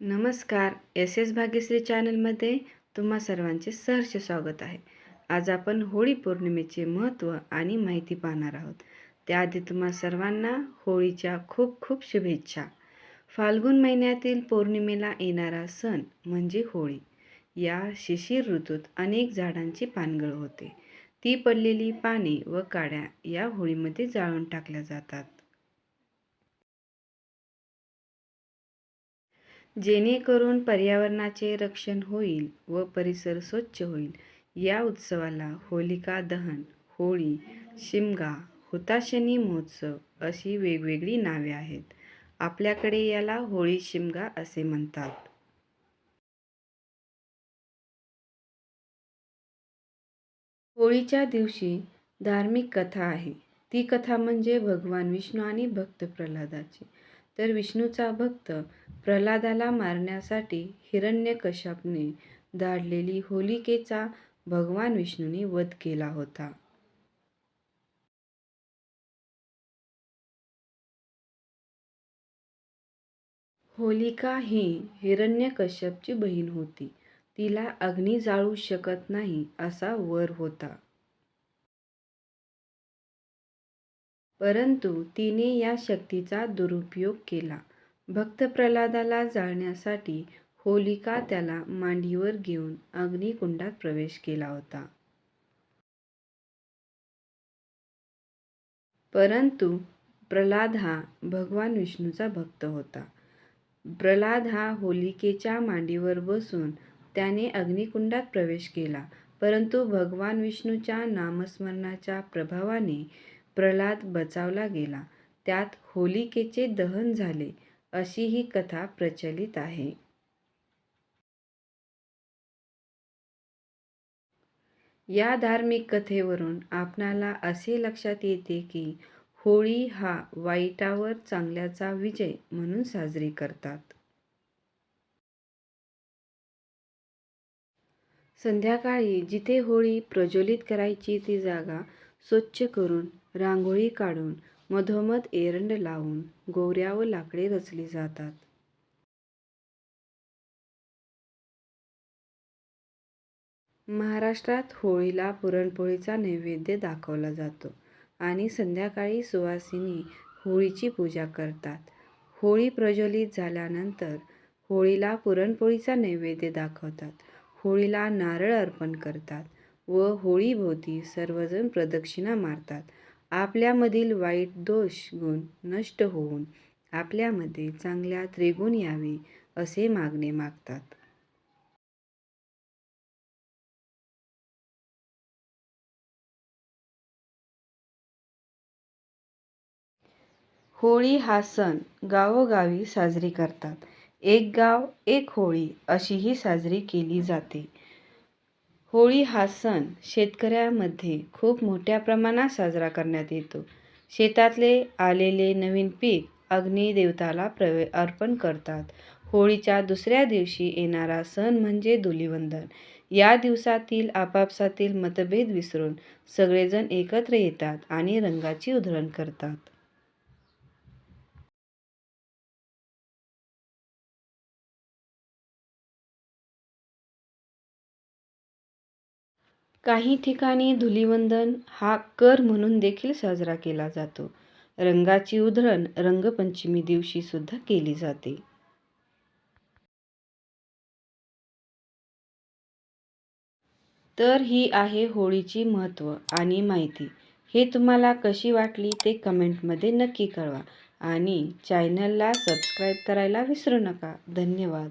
नमस्कार S S Bhagyashree चॅनलमध्ये तुम्हा सर्वांचे सहर्ष स्वागत आहे. आज आपण होळी पौर्णिमेचे महत्त्व आणि माहिती पाहणार आहोत. त्याआधी तुम्हा सर्वांना होळीच्या खूप खूप शुभेच्छा. फाल्गुन महिन्यातील पौर्णिमेला येणारा सण म्हणजे होळी. या शिशिर ऋतूत अनेक झाडांची पानगळ होते. ती पडलेली पाने व काड्या या होळीमध्ये जाळून टाकल्या जातात. जेणेकरून पर्यावरणाचे रक्षण होईल व परिसर स्वच्छ होईल. या उत्सवाला होलिका दहन होळी शिमगा हुताशनी महोत्सव अशी वेगवेगळी नावे आहेत. आपल्याकडे याला होळी शिमगा असे म्हणतात. होळीच्या दिवशी धार्मिक कथा आहे. ती कथा म्हणजे भगवान विष्णू आणि भक्त प्रल्हादाची. तर विष्णूचा भक्त प्रल्हादाला मारण्यासाठी हिरण्यकश्यपने धाडलेली होलिकेचा भगवान विष्णूने वध केला होता. होलिका ही हिरण्यकश्यपची बहीण होती. तिला अग्नी जाळू शकत नाही असा वर होता. परंतु तिने या शक्तीचा दुरुपयोग केला. भक्त प्रल्हादाला जाळण्यासाठी होलिका त्याला मांडीवर घेऊन अग्निकुंडात प्रवेश केला होता. परंतु प्रल्हाद हा भगवान विष्णूचा भक्त होता. प्रल्हाद हा होलिकेच्या मांडीवर बसून त्याने अग्निकुंडात प्रवेश केला परंतु भगवान विष्णूच्या नामस्मरणाच्या प्रभावाने प्रल्हाद बचावला गेला. त्यात होलिकेचे दहन झाले अशी ही कथा प्रचलित आहे. या धार्मिक कथेवरून आपणाला असे लक्षात येते की होळी हा वाईटावर चांगल्याचा विजय म्हणून साजरी करतात. संध्याकाळी जिथे होळी प्रज्वलित करायची ती जागा स्वच्छ करून रांगोळी काढून मधोमध एरंड लावून गोवऱ्या व लाकडे रचली जातात. महाराष्ट्रात होळीला पुरणपोळीचा नैवेद्य दाखवला जातो आणि संध्याकाळी सुवासिनी होळीची पूजा करतात. होळी प्रज्वलित झाल्यानंतर होळीला पुरणपोळीचा नैवेद्य दाखवतात. होळीला नारळ अर्पण करतात व होळीभोवती सर्वजण प्रदक्षिणा मारतात. आपल्यामधील वाईट दोष गुण नष्ट होऊन आपल्यामध्ये चांगल्या त्रिगुण यावे असे मागणे मागतात. होळी हा सण गावोगावी साजरी करतात. एक गाव एक होळी अशीही साजरी केली जाते. होळी हा सण शेतकऱ्यामध्ये खूप मोठ्या प्रमाणात साजरा करण्यात येतो. शेतातले आलेले नवीन पीक अग्निदेवताला प्रवे अर्पण करतात. होळीच्या दुसऱ्या दिवशी येणारा सण म्हणजे धुलिवंदन. या दिवसातील आपापसातील मतभेद विसरून सगळेजण एकत्र येतात आणि रंगाची उधळण करतात. काही ठिकाणी धुलिवंदन हा कर म्हणून देखील साजरा केला जातो. रंगाची उधळण रंगपंचमी दिवशी सुद्धा केली जाते. तर ही आहे होळीची महत्त्व आणि माहिती. हे तुम्हाला कशी वाटली ते कमेंटमध्ये नक्की कळवा आणि चॅनलला सबस्क्राईब करायला विसरू नका. धन्यवाद.